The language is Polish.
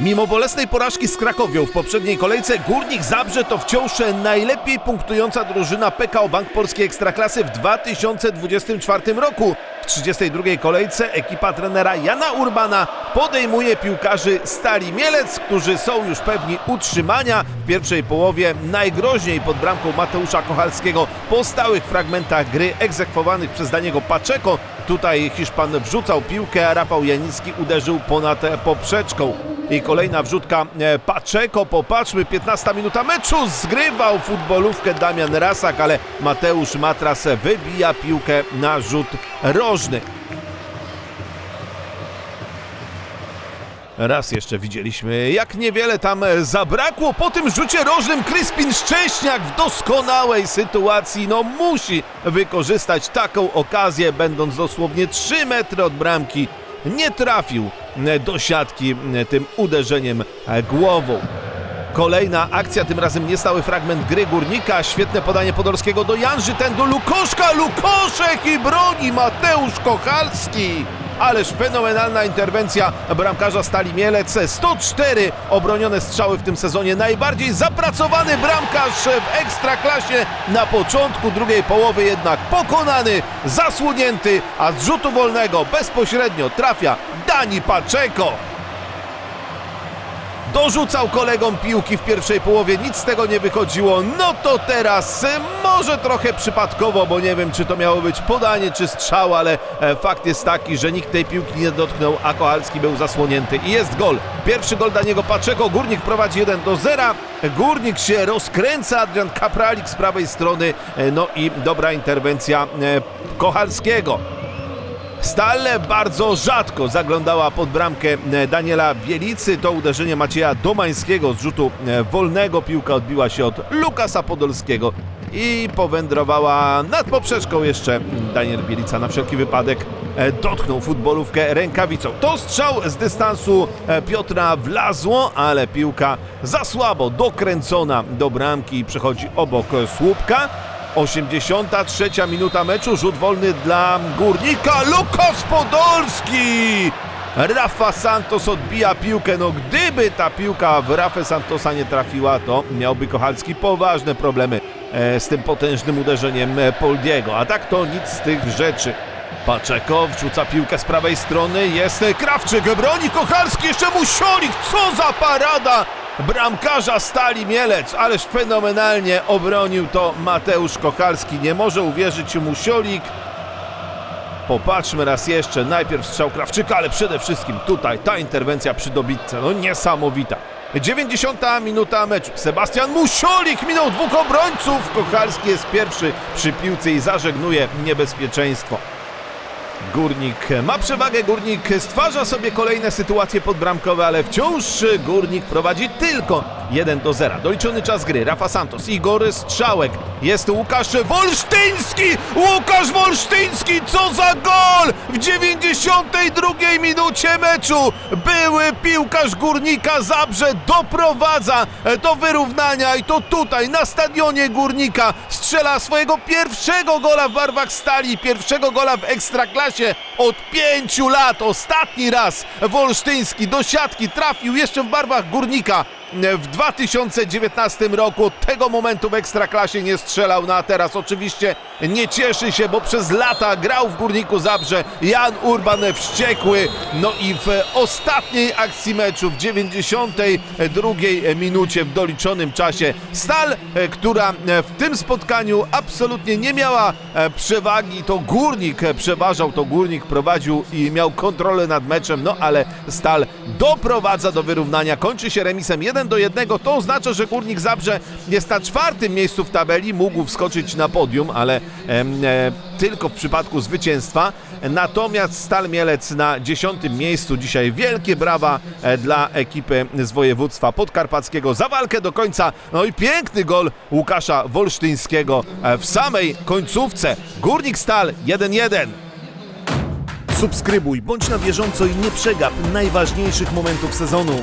Mimo bolesnej porażki z Krakowią w poprzedniej kolejce, Górnik Zabrze to wciąż najlepiej punktująca drużyna PKO Bank Polskiej Ekstraklasy w 2024 roku. W 32 kolejce ekipa trenera Jana Urbana podejmuje piłkarzy Stali Mielec, którzy są już pewni utrzymania. W pierwszej połowie najgroźniej pod bramką Mateusza Kochalskiego po stałych fragmentach gry egzekwowanych przez Daniego Paczeko. Tutaj Hiszpan wrzucał piłkę, a Rafał Janicki uderzył ponad poprzeczką. I kolejna wrzutka e, Paczeko, popatrzmy, 15 minuta meczu, zgrywał futbolówkę Damian Rasak, ale Mateusz Matras wybija piłkę na rzut rożny. Raz jeszcze widzieliśmy, jak niewiele tam zabrakło. Po tym rzucie rożnym Kryspin Szczęśniak w doskonałej sytuacji, no musi wykorzystać taką okazję, będąc dosłownie 3 metry od bramki. Nie trafił do siatki e, tym uderzeniem e, głową. Kolejna akcja, tym razem niestały fragment gry Górnika. Świetne podanie Podolskiego do Janży, ten do Lukoszka. Lukoszek i broni Mateusz Kochalski. Ależ fenomenalna interwencja bramkarza Stali Mielec. 104 obronione strzały w tym sezonie. Najbardziej zapracowany bramkarz w Ekstraklasie. Na początku drugiej połowy jednak pokonany, zasłonięty, a z rzutu wolnego bezpośrednio trafia Dani Paczeko. Dorzucał kolegom piłki w pierwszej połowie, nic z tego nie wychodziło. No to teraz e, może trochę przypadkowo, bo nie wiem, czy to miało być podanie, czy strzał, ale e, fakt jest taki, że nikt tej piłki nie dotknął, a Kochalski był zasłonięty. I jest gol. Pierwszy gol Daniego Paczeko. Górnik prowadzi 1 do 0. Górnik się rozkręca. Adrian Kapralik z prawej strony. E, No i dobra interwencja Kochalskiego. Stal bardzo rzadko zaglądała pod bramkę e, Daniela Bielicy. To uderzenie Macieja Domańskiego z rzutu e, wolnego. Piłka odbiła się od Lukasa Podolskiego i powędrowała nad poprzeczką jeszcze. Daniel Bielica na wszelki wypadek e, dotknął futbolówkę rękawicą. To strzał z dystansu Piotra wlazło, ale piłka za słabo dokręcona do bramki i przechodzi obok słupka. 83 minuta meczu, rzut wolny dla Górnika, Lukas Podolski! Rafa Santos odbija piłkę, no gdyby ta piłka w Rafę Santosa nie trafiła, to miałby Kochalski poważne problemy e, z tym potężnym uderzeniem e, Poldiego, a tak to nic z tych rzeczy. Paczeko wrzuca piłkę z prawej strony, jest Krawczyk, broni Kochalski, jeszcze Musiolik, co za parada! Bramkarza Stali Mielec, ależ fenomenalnie obronił to Mateusz Kochalski. Nie może uwierzyć Musiolik. Popatrzmy raz jeszcze, najpierw strzał Krawczyka, ale przede wszystkim tutaj ta interwencja przy dobitce, no niesamowita. 90 minuta meczu. Sebastian Musiolik minął dwóch obrońców. Kochalski jest pierwszy przy piłce i zażegnuje niebezpieczeństwo. Górnik ma przewagę, Górnik stwarza sobie kolejne sytuacje podbramkowe, ale wciąż Górnik prowadzi tylko 1 do 0. Doliczony czas gry, Rafa Santos, Igor Strzałek, jest Łukasz Wolsztyński! Łukasz Wolsztyński, co za gol! W 92 minucie meczu były piłkarz Górnika Zabrze doprowadza do wyrównania i to tutaj na stadionie Górnika strzela swojego pierwszego gola w barwach stali, pierwszego gola w Ekstraklasie od pięciu lat. Ostatni raz Wolsztyński do siatki trafił jeszcze w barwach Górnika up. W 2019 roku. Od tego momentu w Ekstraklasie nie strzelał, no a teraz oczywiście nie cieszy się, bo przez lata grał w Górniku Zabrze Jan Urban wściekły. No i w ostatniej akcji meczu, w 92 minucie, w doliczonym czasie, Stal, e, która e, w tym spotkaniu absolutnie nie miała e, przewagi, to Górnik przeważał, to Górnik prowadził i miał kontrolę nad meczem, no ale Stal doprowadza do wyrównania, kończy się remisem 1 do 1, to oznacza, że Górnik Zabrze jest na czwartym miejscu w tabeli, mógł wskoczyć na podium, ale e, tylko w przypadku zwycięstwa. Natomiast Stal Mielec na dziesiątym miejscu. Dzisiaj wielkie brawa e, dla ekipy z województwa podkarpackiego za walkę do końca. No i piękny gol Łukasza Wolsztyńskiego e, w samej końcówce. Górnik Stal 1-1. Subskrybuj, bądź na bieżąco i nie przegap najważniejszych momentów sezonu.